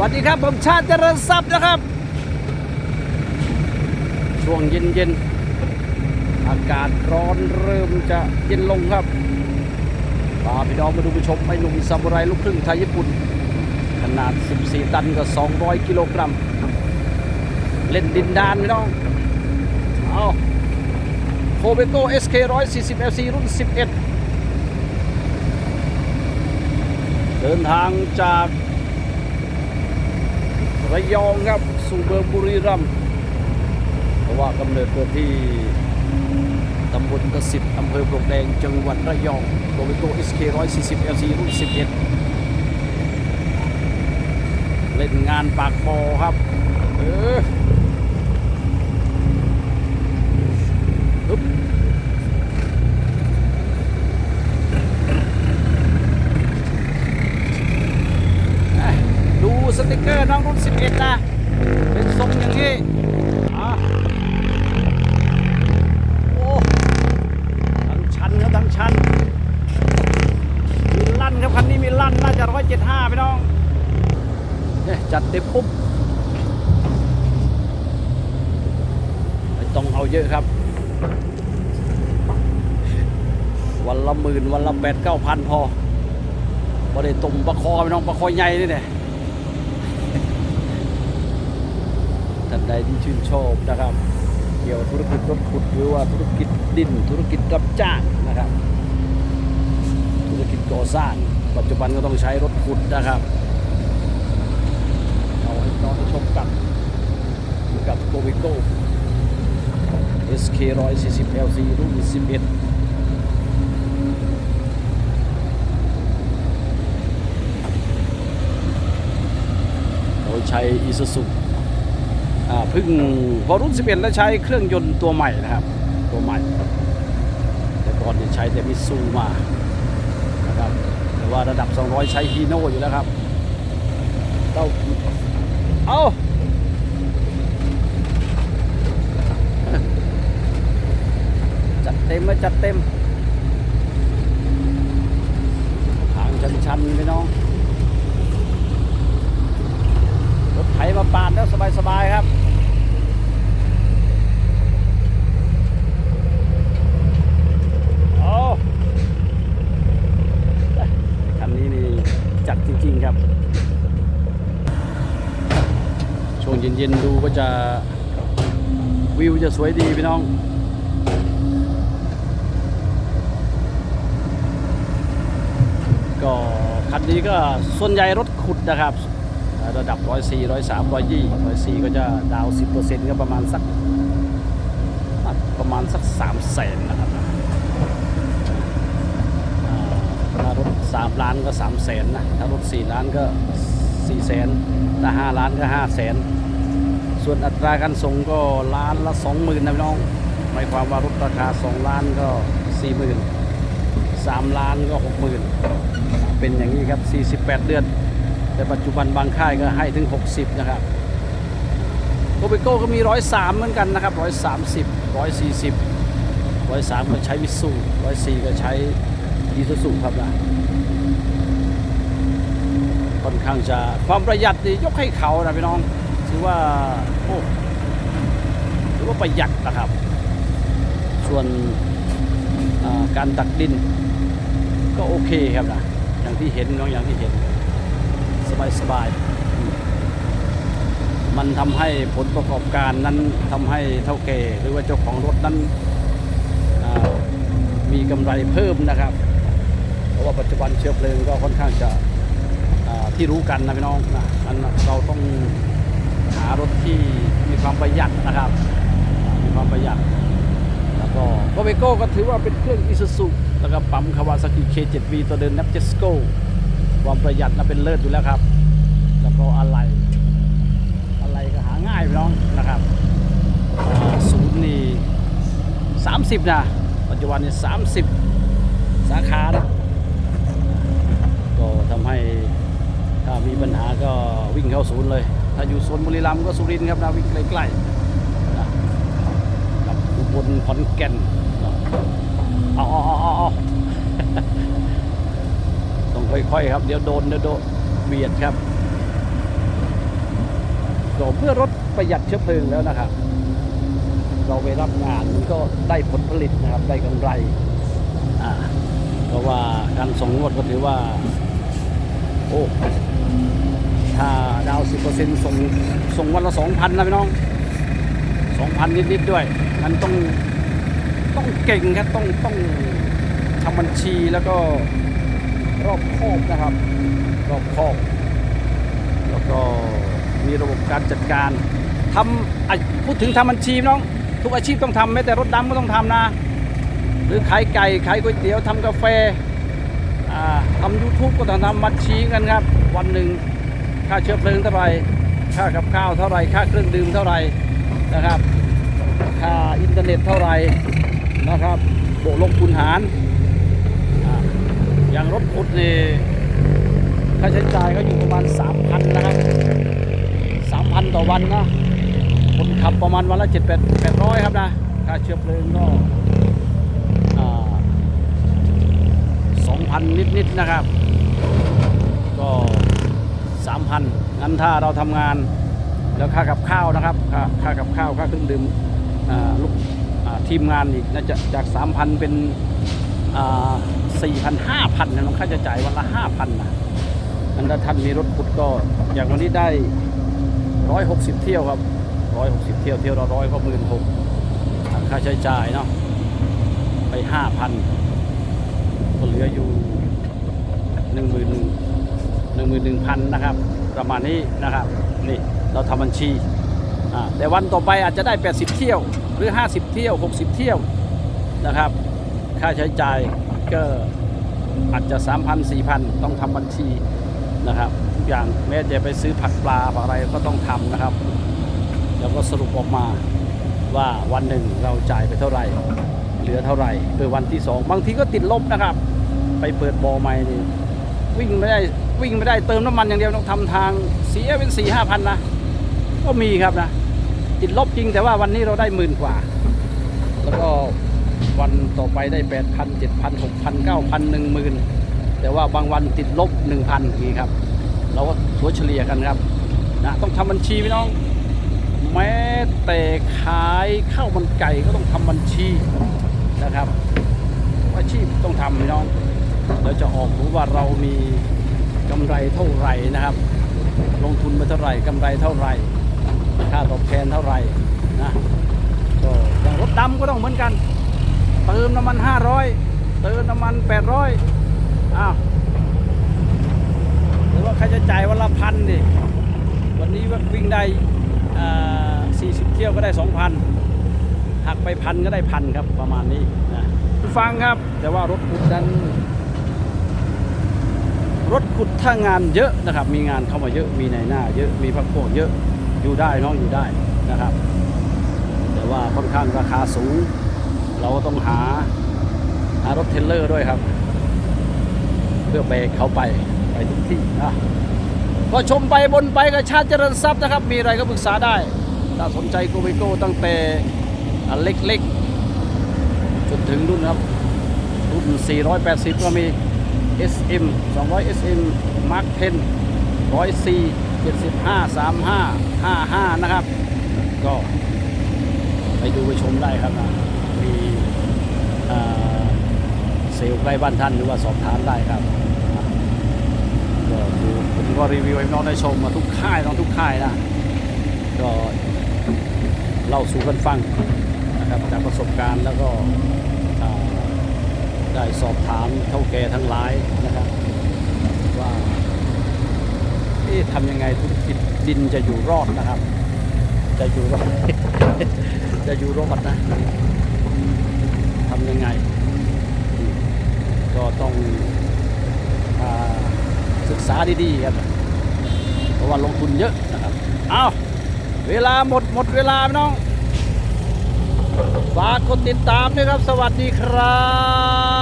วัสดีครับผมชาติเจริญทรัพย์นะครับ ช่วงเย็นเย็นๆอากาศร้อนเริ่มจะเย็นลงครับพาพี่น้องมาดูผู้ชมไอ้หนุ่มซามูไรลูกครึ่งไทยญี่ปุ่น ขนาด 14 ตันกับ 200 กิโลกรัม เล่นดินดานพี่น้อง เอาโคเบโก้ SK 140 LC รุ่น 11 เดินทางจาก ระยองครับสู่เมืองบุรีรัมย์เพราะว่ากำเนิดเกิดที่ตำบลกสิทธิ์อำเภอปลวกแดงจังหวัดระยองโคเบโก้ SK 140 LC รุ่น11เล่นงานปากบอครับ เออฮึบเอ้ยดู สติกเกอร์น้องรุ่น 11 นะ เป็นทรงอย่างนี้อะโอ้ทั้งชันครับทั้งชัน มีลั่นครับคันนี้มีลั่นน่าจะ175พี่น้องเนี่ยจัดเต็มปุ๊บไม่ต้องเอาเยอะครับ วันละหมื่นวันละแปดเก้าพันพอบ่ได้ตุ่มประคอไปน้องประคอใหญ่นี่เนี่ย ท่านใดที่ชื่นชอบนะครับ เกี่ยวธุรกิจรถขุดหรือว่าธุรกิจดินธุรกิจรับจ้างนะครับ ธุรกิจก่อสร้าง ปัจจุบันก็ต้องใช้รถขุดนะครับเอาให้น้องได้ชมกันกับโกวิโก้ SK 140 LC รุ่น11โดยใช้อีซูซุ เพึ่งพอรุ่น 11 แล้วใช้เครื่องยนต์ตัวใหม่นะครับ ตัวใหม่ แต่ก่อนเนี่ยใช้แต่มิซูมานะครับแต่ว่าระดับ 200 ใช้ฮีโน่อยู่แล้วครับเต้าเอาจัดเต็มเลยจัดเต็ม ทางชันๆพี่น้องรถไถมาปาดแล้วสบายๆครับ เอาคันนี้นี่จัดจริงๆครับ ช่วง เย็นๆดูก็จะวิวจะสวยดีพี่น้องก็คันนี้ก็ส่วนใหญ่รถขุดนะครับ ระดับ 104 103 120 104 ก็จะดาว 10%ก็ประมาณสักประมาณสัก3แสนนะครับถ้ารถ 3 ล้านก็3แสนนะ ถ้ารถ 4 ล้านก็4แสนถ้า 5 ล้านก็5แสน ส่วนอัตราการส่งก็ล้านละ 20,000นะพี่น้องหมายความว่ารถราคา 2 ล้านก็ 40,000 3 ล้านก็ 60,000 เป็นอย่างนี้ครับ 48 เดือน แต่ปัจจุบันบางค่ายก็ให้ถึง 60 นะครับโกเบโก้ก็มี 103 เหมือนกันนะครับ 130 140 103 ก็ใช้มิตซู104 ก็ใช้อีซูซูครับนะค่อนข้างจะความประหยัดนี่ยกให้เขานะพี่น้อง ถือว่าโอ้ถือว่าประหยัดนะครับ ส่วนการตักดินก็โอเคครับนะอย่างที่เห็นน้องอย่างที่เห็น สบายสบายมันทำให้ผลประกอบการนั้นทำให้เท่าแก่หรือว่าเจ้าของรถนั้นมีกำไรเพิ่มนะครับ เพราะว่าปัจจุบันเชื้อเพลิงก็ค่อนข้างจะที่รู้กันนะพี่น้องนะนั้นเราต้องารถที่มีความประหยัดนะครับ มีความประหยัด แล้วก็โกเบโก้ก็ถือว่าเป็นเครื่องอิซูซุแล้วก็ปั๊มคาวาซากิ K7V ตัวเดินนับเจสโกความประหยัดนะเป็นเลิศอยู่แล้วครับ แล้วก็อะไรอะไรก็หาง่ายน้องนะครับศูนย์นี่สามสิบนะปัจจุบันนี่สามสิบสาขานะก็ทำให้ถ้ามีปัญหาก็วิ่งเข้าศูนย์เลย ถ้าอยู่โซนบุรีรัมย์ก็สุรินทร์ครับนะวิ่งใกล้ๆนะกับอุบลขอนแก่นเอาเอาเอาเอาเอต้องค่อยๆครับ เดี๋ยวโดนเดี๋ยวโดนเบียดครับก็เมื่อรถประหยัดเชื้อเพลิงแล้วนะครับ เราไปรับงานมันก็ได้ผลผลิตนะครับ ได้กำไรเพราะว่าการส่งงวดก็ถือว่า โอ้ ถ้าดาวสิบเปอร์เซ็นต์ส่งส่งวันละสองพันนะพี่น้องสองพันนิดๆด้วย มันต้องต้องเก่งครับ ต้องต้องทำบัญชีแล้วก็รอบคอบนะครับ รอบคอบ แล้วก็มีระบบการจัดการทำพูดถึงทำบัญชีพี่น้อง ทุกอาชีพต้องทำแม้แต่รถดำก็ต้องทำนะ หรือขายไก่ ขายก๋วยเตี๋ยวทำกาแฟทำยูทูบก็ต้องทำบัญชีกันครับ วันหนึ่ง ค่าเชื้อเพลิงเท่าไรค่ากับข้าวเท่าไรค่าเครื่องดื่มเท่าไรนะครับ ค่าอินเทอร์เน็ตเท่าไรนะครับโบวกลบคูณหาร อย่างรถขุดนี่ค่าใช้จ่ายก็อยู่ประมาณ 3,000 นะครับ 3,000 ต่อวันนะคนขับประมาณวันละ 7 8 800 ครับนะ ค่าเชื้อเพลิงก็2,000 นิดๆนะครับ ก็ 3,000งั้นถ้าเราทำงานแล้วค่ากับข้าวนะครับค่าค่ากับข้าวค่าเครื่องดื่มลูกทีมงานอีกน่าจะจาก 3,000 เป็นอ่า4,000 5,000นะน้องค่าจะจ่ายวันละ5,000นะงั้นถ้าท่านมีรถขุดก็อย่างวันนี้ได้160เที่ยวครับร้อยหกสิบเที่ยวเที่ยวละร้อยก็หมื่นหกค่าใช้จ่ายเนาะไปห้าพันก็เหลืออยู่หนึ่งหมื่น หนึ่งหมื่นหนึ่งพันนะครับ ประมาณนี้นะครับนี่เราทำบัญชีแต่วันต่อไปอาจจะได้ 80 เที่ยวหรือ 50 เที่ยว 60 เที่ยวนะครับ ค่าใช้จ่ายก็อาจจะ 3,000 4,000 ต้องทำบัญชีนะครับทุกอย่างแม้จะไปซื้อผักปลาผักอะไรก็ต้องทำนะครับ แล้วก็สรุปออกมาว่าวันหนึ่งเราจ่ายไปเท่าไหร่ เหลือเท่าไหร่เมื่อวันที่สองบางทีก็ติดลบนะครับ ไปเปิดบอใหม่นี่วิ่งไม่ได้ วิ่งไม่ได้เติมน้ำมันอย่างเดียวต้องทำทางเสียเป็นสี่ห้าพันนะก็มีครับนะติดลบจริงแต่ว่าวันนี้เราได้หมื่นกว่า แล้วก็วันต่อไปได้แปดพันเจ็ดพันหกพันเก้าพันหนึ่งหมื่นแต่ว่าบางวันติดลบหนึ่งพันนี้ครับ เราก็ถัวเฉลี่ยกันครับนะต้องทำบัญชีพี่น้อง แม้แต่ขายข้าวมันไก่ก็ต้องทำบัญชีนะครับอาชีพต้องทำพี่น้องเราจะออกรู้ว่าเรามี กำไรเท่าไหร่นะครับ ลงทุนมาเท่าไหร่กำไรเท่าไหร่ ค่าตอบแทนเท่าไหร่นะก็อย่างรถดำก็ต้องเหมือนกัน เติมน้ำมัน 500 เติมน้ำมัน 800อ้าวหรือว่าใครจะจ่ายวันละพันดิวันนี้ว่าวิ่งได้อ่า40 เที่ยวก็ได้ 2,000หักไปพันก็ได้พันครับประมาณนี้นะฟังครับ แต่ว่ารถขุดนั้น รถขุดถ้างานเยอะนะครับ มีงานเข้ามาเยอะมีในหน้า เยอะมีพักพวกเยอะอยู่ได้น้องอยู่ได้นะครับ แต่ว่าค่อนข้างราคาสูง เราก็ต้องหาหารถเทเลอร์ด้วยครับ เพื่อแบกเขาไปไปทุกที่นะก็ชมไปบนไปกับชาติเจริญทรัพย์นะครับ มีอะไรก็ปรึกษาได้ ถ้าสนใจโกเบโก้ตั้งแต่เล็กๆจนถึงรุ่นครับรุ่น 480 ก็มี SM 200 SM Mark 10 104 75 35 55 นะครับ ก็ไปดูไปชมได้ครับนะมีเซลล์ใกล้บ้านท่านหรือว่าสอบถามได้ครับก็คือผมก็รีวิวให้น้องได้ชมมาทุกค่ายน้องทุกค่ายนะก็เล่าสู่กันฟังนะครับจากประสบการณ์แล้วก็ ได้สอบถามเท่าแก่ทั้งหลายนะครับว่าเอ๊ะทำยังไงธุรกิจดินจะอยู่รอดนะครับ จะอยู่รอด จะอยู่รอดนะทำยังไง ก็ต้องอศึกษาดีๆครับเพราะว่าลงทุนเยอะนะครับเอาเวลาหมดหมดเวลาพี่น้องฝากกดติดตามด้วยครับ สวัสดีครับ